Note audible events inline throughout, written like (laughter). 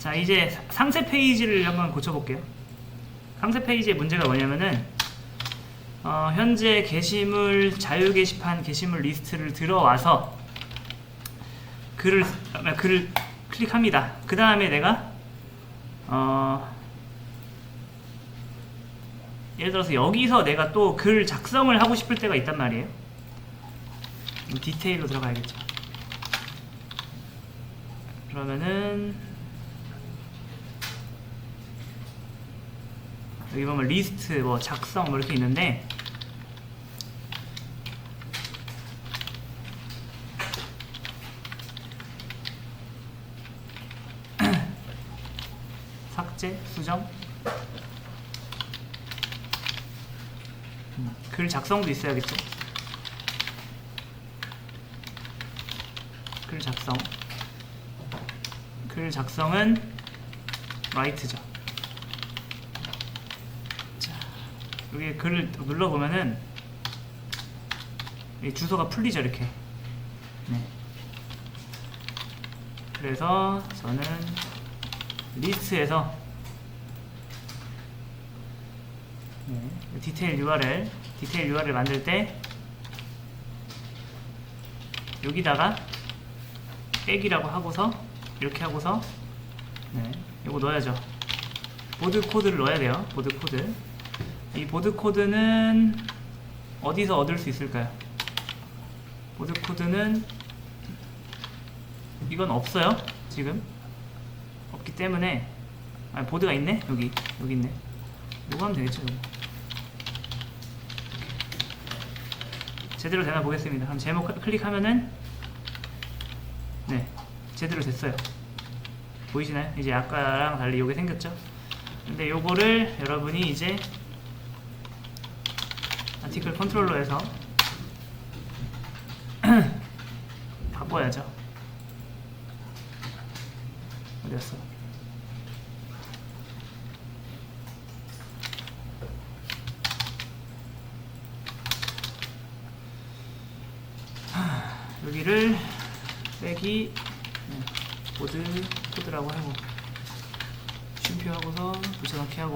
자 이제 상세 페이지를 한번 고쳐볼게요. 상세 페이지의 문제가 뭐냐면은 어, 현재 게시물 자유 게시판 게시물 리스트를 들어와서 글을 아, 글을 클릭합니다. 그 다음에 내가 어, 예를 들어서 여기서 내가 또 글 작성을 하고 싶을 때가 있단 말이에요. 디테일로 들어가야겠죠. 그러면은 여기 보면 리스트, 뭐 작성 뭐 이렇게 있는데 (clears throat) 삭제, 수정 음, 글 작성도 있어야겠죠. 글 작성. 글 작성은 라이트죠. 자, 여기 글을 눌러보면은 이 주소가 풀리죠, 이렇게. 네. 그래서 저는 리스트에서 네, 디테일 URL, 디테일 URL 만들 때 여기다가 빼기라고 하고서 이렇게 하고서 네, 이거 넣어야죠. 보드 코드를 넣어야 돼요. 보드 코드. 이 보드 코드는 어디서 얻을 수 있을까요? 보드 코드는 이건 없어요. 지금 없기 때문에 아 보드가 있네 여기 여기 있네. 이거 하면 되겠죠. 이거. 제대로 되나 보겠습니다. 그럼 제목 클릭하면은 네 제대로 됐어요. 보이시나요? 이제 아까랑 달리 이게 생겼죠? 근데 요거를 여러분이 이제 아티클 컨트롤러에서 (clears throat) 바꿔야죠. 어디 갔어? 하, 여기를 빼기 네, 보드 코드라고 하고 쉼표 하고서 붙여넣기 하고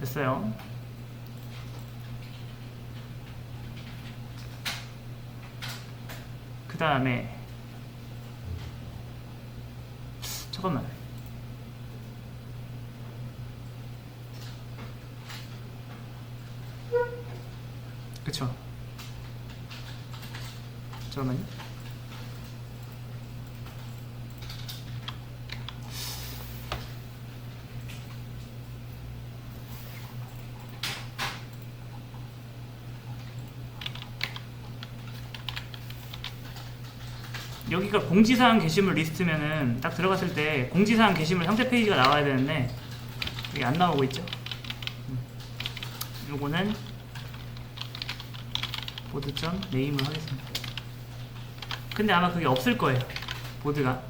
됐어요. 다음에 잠깐만. 그쵸? 잠깐만요 여기가 공지사항 게시물 리스트면은 딱 들어갔을 때 공지사항 게시물 상세 페이지가 나와야 되는데 여기 안 나오고 있죠. 음. 요거는 보드점 네임을 하겠습니다. 근데 아마 그게 없을 거예요. 보드가.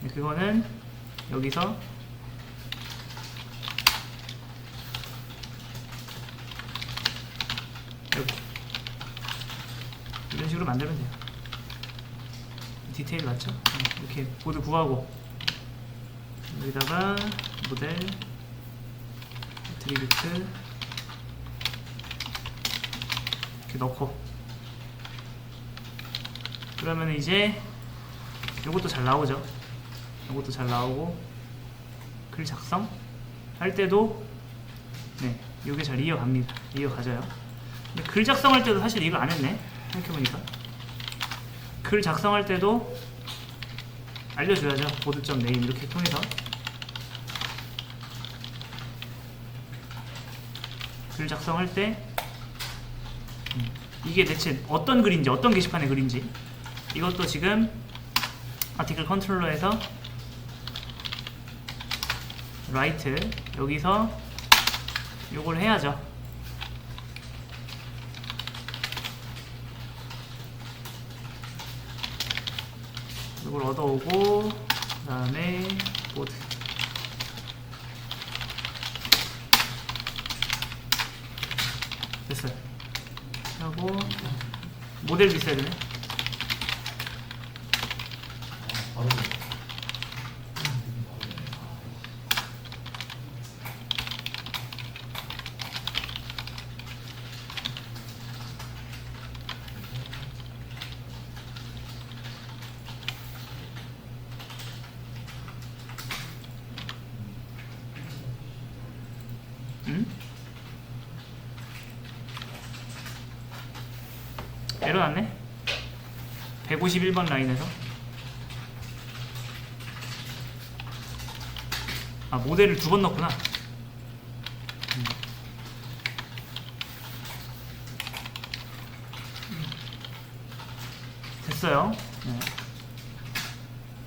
근데 그거는 여기서 여기 이런 식으로 만들면 돼요. 디테일 맞죠? 네, 이렇게 보드 구하고 여기다가 모델 트리뷰트 이렇게 넣고 그러면 이제 요것도 잘 나오죠? 요것도 잘 나오고 글 작성 할 때도 네 요게 잘 이어갑니다. 이어가져요. 근데 글 작성할 때도 사실 이거 안 했네. 생각해보니까 글 작성할 때도 알려줘야죠. 보드점 네임 이렇게 통해서 글 작성할 때 음, 이게 대체 어떤 글인지 어떤 게시판의 글인지 이것도 지금 아티클 컨트롤러에서 라이트 여기서 요걸 해야죠. 이걸 얻어오고 그 다음에 보드. 됐어요. 하고 모델도 있어야 되네 바로 빠져났네. 151번 라인에서. 아 모델을 두 번 넣구나. 음. 됐어요. 네.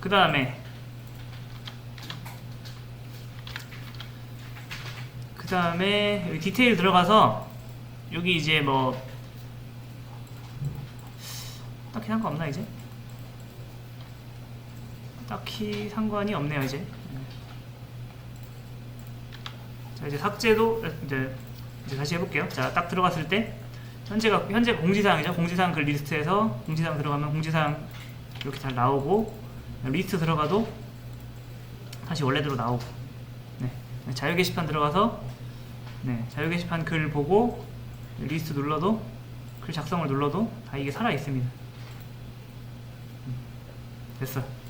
그 다음에. 그 다음에 디테일 들어가서 여기 이제 뭐 딱히 상관없나 이제? 딱히 상관이 없네요 이제 네. 자 이제 삭제도 이제, 이제 다시 해볼게요 자 딱 들어갔을 때 현재가 현재 공지사항이죠 공지사항 그 리스트에서 공지사항 들어가면 공지사항 이렇게 잘 나오고 리스트 들어가도 다시 원래대로 나오고 네. 자유 게시판 들어가서 네, 자유 게시판 글 보고 리스트 눌러도 글 작성을 눌러도 다 이게 살아 있습니다. 음, 됐어.